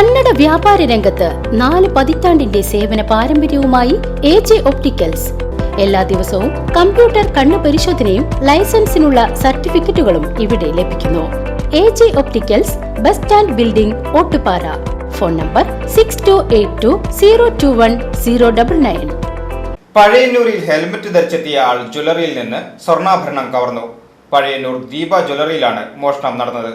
കന്നഡ വ്യാപാര രംഗത്ത് നാല് പതിറ്റാണ്ടിന്റെ സേവന പാരമ്പര്യവുമായി എ ജെ ഒപ്റ്റിക്കൽസ്. എല്ലാ ദിവസവും കമ്പ്യൂട്ടർ കണ്ണു പരിശോധനയും ലൈസൻസിനുള്ള സർട്ടിഫിക്കറ്റുകളും ഇവിടെ ലഭിക്കുന്നു. A J opticals bus stand building Ottupara. Phone number six two eight two zero two one zero double nine പഴയന്നൂരിൽ helmet ധരിച്ചെത്തിയ ആൾ ജ്വല്ലറിയിൽ നിന്ന് സ്വർണാഭരണം കവർന്നു. പഴയന്നൂർ ദീപ ജ്വല്ലറിയിലാണ് മോഷണം നടന്നത്.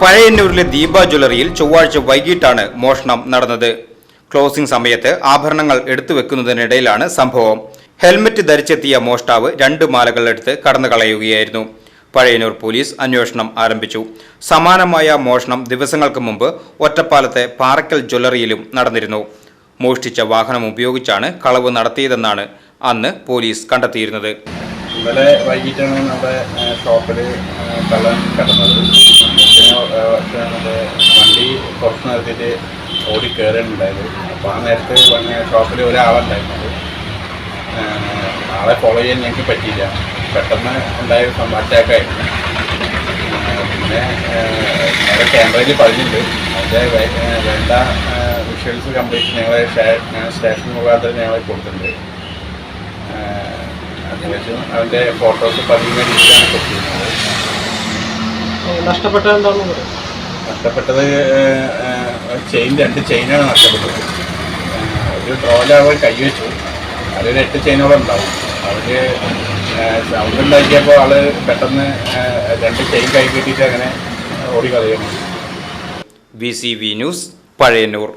പഴയന്നൂരിലെ ദീപ ജ്വല്ലറിയിൽ ചൊവ്വാഴ്ച വൈകിട്ടാണ് മോഷണം നടന്നത്. ക്ലോസിംഗ് സമയത്ത് ആഭരണങ്ങൾ എടുത്തു വെക്കുന്നതിനിടയിലാണ് സംഭവം. ഹെൽമറ്റ് ധരിച്ചെത്തിയ മോഷ്ടാവ് രണ്ട് മാലകൾ എടുത്ത് കടന്നു കളയുകയായിരുന്നു. പഴയന്നൂർ പോലീസ് അന്വേഷണം ആരംഭിച്ചു. സമാനമായ മോഷണം ദിവസങ്ങൾക്ക് മുമ്പ് ഒറ്റപ്പാലത്തെ പാറക്കൽ ജ്വല്ലറിയിലും നടന്നിരുന്നു. മോഷ്ടിച്ച വാഹനം ഉപയോഗിച്ചാണ് കളവ് നടത്തിയതെന്നാണ് അന്ന് പോലീസ് കണ്ടെത്തിയിരുന്നത്. ഇന്നലെ വൈകിട്ടാണ് നമ്മുടെ ഷോപ്പിൽ കള്ളൻ കിടന്നത്. നമ്മുടെ വണ്ടി കുറച്ച് നിർത്തിയിട്ട് ഓടി കയറിയിട്ടുണ്ടായത് അപ്പോൾ ആ നേരത്തെ ഷോപ്പിൽ ഒരാളുണ്ടായിരുന്നത്. ആളെ ഫോളോ ചെയ്യാൻ ഞങ്ങൾക്ക് പറ്റിയില്ല. പെട്ടെന്ന് ഉണ്ടായ അറ്റാക്കായിരുന്നു പിന്നെ ഞങ്ങളുടെ ക്യാമറയിൽ പറഞ്ഞിട്ടുണ്ട്. അതിന്റെ വേണ്ട വിഷ്വൽസ് കംപ്ലീറ്റ് ഞങ്ങളെ സ്റ്റേഷൻ മുഖാന്തരം ഞങ്ങളെ കൊടുത്തിട്ടുണ്ട്. അതിനുശേഷം അതിന്റെ ഫോട്ടോസ് പതിവ് കൊടുത്തിരുന്നത്. നഷ്ടപ്പെട്ട എന്താണെന്ന് പറയാം. നഷ്ടപ്പെട്ടത് ചെയിൻ രണ്ട് ചെയിനാണ് നഷ്ടപ്പെട്ടത്. ഒരു ട്രോലാണ് അവർ കൈവച്ചു. അതൊരു എട്ട് ചെയിനോളം ഉണ്ടാവും അവർ സൗണ്ട് ഉണ്ടാക്കിയപ്പോൾ ആൾ പെട്ടെന്ന് രണ്ട് ചെയിൻ കൈ കെട്ടിയിട്ട് അങ്ങനെ ഓടി കളയുന്നു. V C V news Pazhayannur.